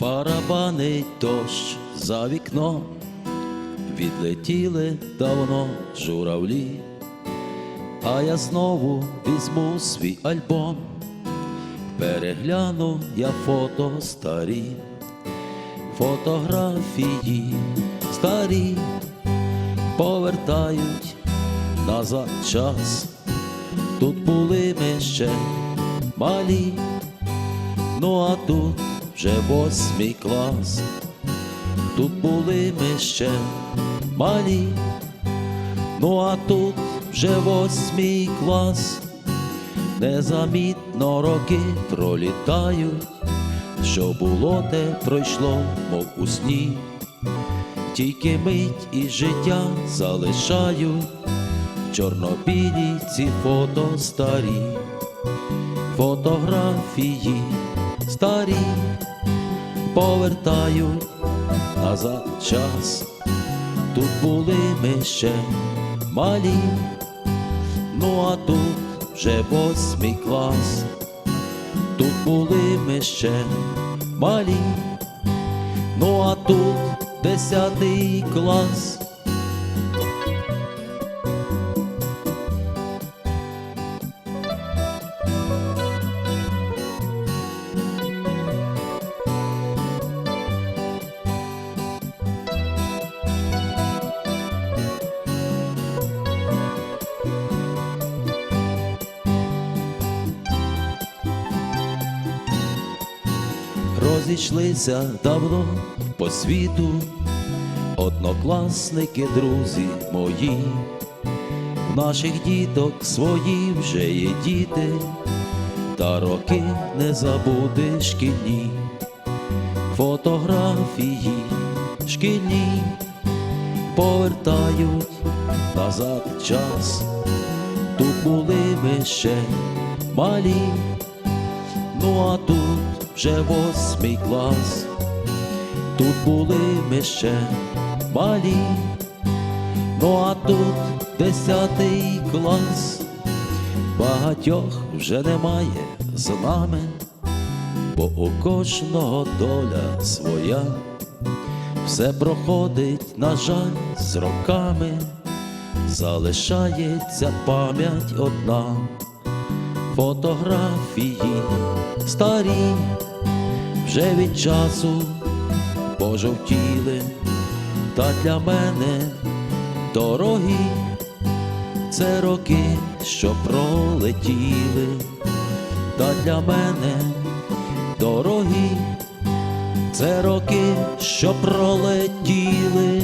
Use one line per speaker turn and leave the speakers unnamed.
Барабанить дощ за вікном, відлетіли давно журавлі, а я знову візьму свій альбом, перегляну я фото старі, фотографії старі. Повертають назад час. Тут були ми ще малі, ну а тут вже восьмий клас. Тут були ми ще малі, ну а тут вже восьмий клас. Незамітно роки пролітають, що було, те пройшло, мов у сні. Тільки мить і життя залишають чорнобілі ці фото старі, фотографії старі повертають назад час. Тут були ми ще малі, ну а тут вже восьмий клас. Тут були ми ще малі, ну а тут десятий клас. Розійшлися давно по світу, однокласники, друзі мої, в наших діток свої вже є діти, та роки не забудеш шкільні, фотографії шкільні повертають назад час. Тут були ми ще малі. Ну а тут вже восьмий клас, тут були ми ще малі, ну а тут десятий клас, багатьох вже немає з нами, бо у кожного доля своя, все проходить, на жаль, з роками, залишається пам'ять одна фотографії старі вже від часу пожовтіли, та для мене дорогі це роки, що пролетіли, та для мене дорогі це роки, що пролетіли.